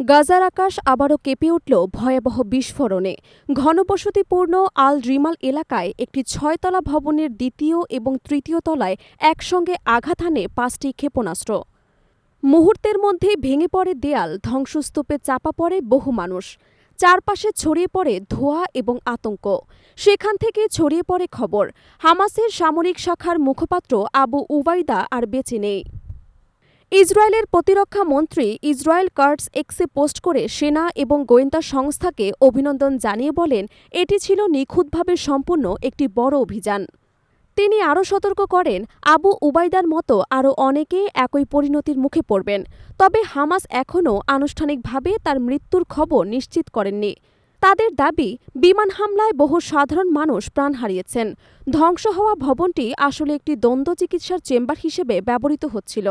গাজার আকাশ আবারও কেঁপে উঠল ভয়াবহ বিস্ফোরণে। ঘনবসতিপূর্ণ আল রিমাল এলাকায় একটি ছয়তলা ভবনের দ্বিতীয় এবং তৃতীয় তলায় একসঙ্গে আঘাত হানে পাঁচটি ক্ষেপণাস্ত্র। মুহূর্তের মধ্যে ভেঙে পড়ে দেয়াল, ধ্বংসস্তূপে চাপা পড়ে বহু মানুষ। চারপাশে ছড়িয়ে পড়ে ধোঁয়া এবং আতঙ্ক। সেখান থেকে ছড়িয়ে পড়ে খবর, হামাসের সামরিক শাখার মুখপাত্র আবু উবাইদা আর বেঁচে নেই। ইসরায়েলের প্রতিরক্ষা মন্ত্রী ইসরায়েল কার্টস এক্সে পোস্ট করে সেনা এবং গোয়েন্দা সংস্থাকে অভিনন্দন জানিয়ে বলেন, এটি ছিল নিখুঁতভাবে সম্পূর্ণ একটি বড় অভিযান। তিনি আরও সতর্ক করেন, আবু উবাইদার মতো আরও অনেকে একই পরিণতির মুখে পড়বেন, তবে হামাস এখনও আনুষ্ঠানিকভাবে তার মৃত্যুর খবর নিশ্চিত করেননি। তাদের দাবি, বিমান হামলায় বহু সাধারণ মানুষ প্রাণ হারিয়েছেন। ধ্বংস হওয়া ভবনটি আসলে একটি দ্বন্দ্ব চিকিৎসার চেম্বার হিসেবে ব্যবহৃত হচ্ছিল।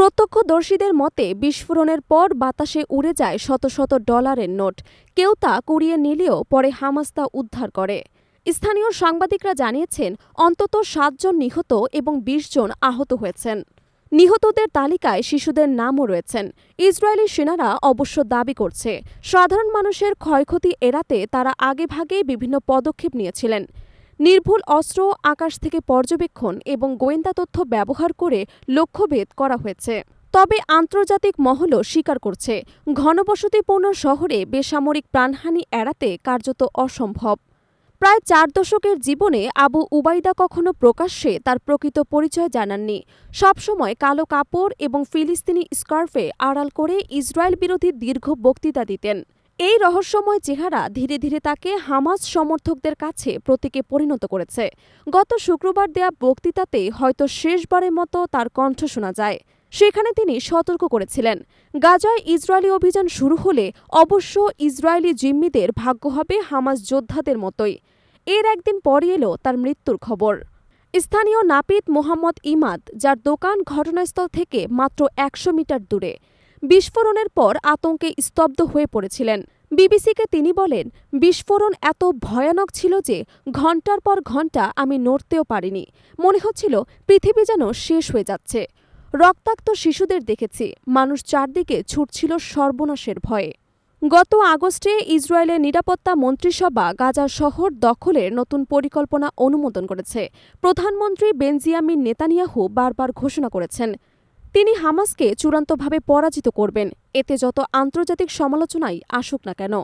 প্রত্যক্ষদর্শীদের মতে, বিস্ফোরণের পর বাতাসে উড়ে যায় শত শত ডলারের নোট। কেউ তা কুড়িয়ে নিলেও পরে হামাস তা উদ্ধার করে। স্থানীয় সাংবাদিকরা জানিয়েছেন, অন্তত সাতজন নিহত এবং বিশ জন আহত হয়েছেন। নিহতদের তালিকায় শিশুদের নামও রয়েছেন। ইসরায়েলি সেনারা অবশ্য দাবি করছে, সাধারণ মানুষের ক্ষয়ক্ষতি এড়াতে তারা আগেভাগেই বিভিন্ন পদক্ষেপ নিয়েছিলেন। নির্ভুল অস্ত্র, আকাশ থেকে পর্যবেক্ষণ এবং গোয়েন্দা তথ্য ব্যবহার করে লক্ষ্যভেদ করা হয়েছে। তবে আন্তর্জাতিক মহলও স্বীকার করছে, ঘনবসতিপূর্ণ শহরে বেসামরিক প্রাণহানি এড়াতে কার্যত অসম্ভব। প্রায় চার দশকের জীবনে আবু উবাইদা কখনো প্রকাশ্যে তার প্রকৃত পরিচয় জানাননি। সবসময় কালো কাপড় এবং ফিলিস্তিনি স্কার্ফে আড়াল করে ইসরায়েল বিরোধী দীর্ঘ বক্তৃতা দিতেন। এই রহস্যময় চেহারা ধীরে ধীরে তাকে হামাস সমর্থকদের কাছে প্রতীকে পরিণত করেছে। গত শুক্রবার দেয়া বক্তৃতাতে হয়তো শেষবারের মতো তার কণ্ঠ শোনা যায়। সেখানে তিনি সতর্ক করেছিলেন। গাজায় ইসরায়েলি অভিযান শুরু হলে অবশ্য ইসরায়েলি জিম্মিদের ভাগ্য হবে হামাস যোদ্ধাদের মতোই। এর একদিন পরই এলো তার মৃত্যুর খবর। স্থানীয় নাপিত মোহাম্মদ ইমাদ, যার দোকান ঘটনাস্থল থেকে মাত্র একশো মিটার দূরে বিস্ফোরণের পর আতঙ্কে স্তব্ধ হয়ে পড়েছিলেন। বিবিসিকে তিনি বলেন, বিস্ফোরণ এত ভয়ানক ছিল যে ঘণ্টার পর ঘণ্টা আমি নড়তেও পারিনি। মনে হচ্ছিল পৃথিবী যেন শেষ হয়ে যাচ্ছে। রক্তাক্ত শিশুদের দেখেছি। মানুষ চারদিকে ছুটছিল সর্বনাশের ভয়ে। গত আগস্টে ইসরায়েলের নিরাপত্তা মন্ত্রিসভা গাজার শহর দখলের নতুন পরিকল্পনা অনুমোদন করেছে। প্রধানমন্ত্রী বেনজিয়ামিন নেতানিয়াহু বারবার ঘোষণা করেছেন তিনি হামাসকে চূড়ান্তভাবে পরাজিত করবেন। এতে যত আন্তর্জাতিক সমালোচনাই আসুক না কেন।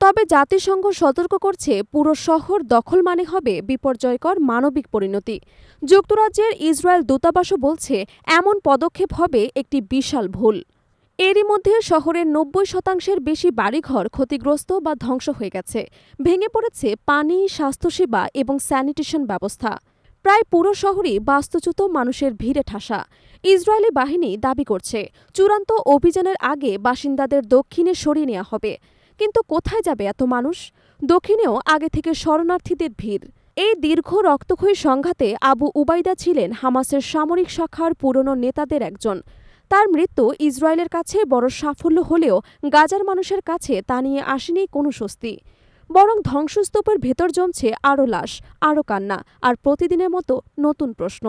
তবে জাতিসংঘ সতর্ক করছে, পুরো শহর দখল মানে হবে বিপর্যয়কর মানবিক পরিণতি। যুক্তরাজ্যের ইসরায়েল দূতাবাসও বলছে, এমন পদক্ষেপ হবে একটি বিশাল ভুল। এরই মধ্যে শহরের নব্বই শতাংশের বেশি বাড়িঘর ক্ষতিগ্রস্ত বা ধ্বংস হয়ে গেছে। ভেঙে পড়েছে পানি, স্বাস্থ্যসেবা এবং স্যানিটেশন ব্যবস্থা। প্রায় পুরো শহরই বাস্তুচ্যুত মানুষের ভিড়ে ঠাসা। ইসরায়েলি বাহিনী দাবি করছে, চূড়ান্ত অভিযানের আগে বাসিন্দাদের দক্ষিণে সরিয়ে নেওয়া হবে। কিন্তু কোথায় যাবে এত মানুষ? দক্ষিণেও আগে থেকে শরণার্থীদের ভিড়। এই দীর্ঘ রক্তক্ষয়ী সংঘাতে আবু উবাইদা ছিলেন হামাসের সামরিক শাখার পুরনো নেতাদের একজন। তার মৃত্যু ইসরায়েলের কাছে বড় সাফল্য হলেও গাজার মানুষের কাছে তা নিয়ে আসেনি কোনো স্বস্তি। বরং ধ্বংসস্তূপের ভেতর জমছে আরও লাশ আরও কান্না আর প্রতিদিনের মতো নতুন প্রশ্ন।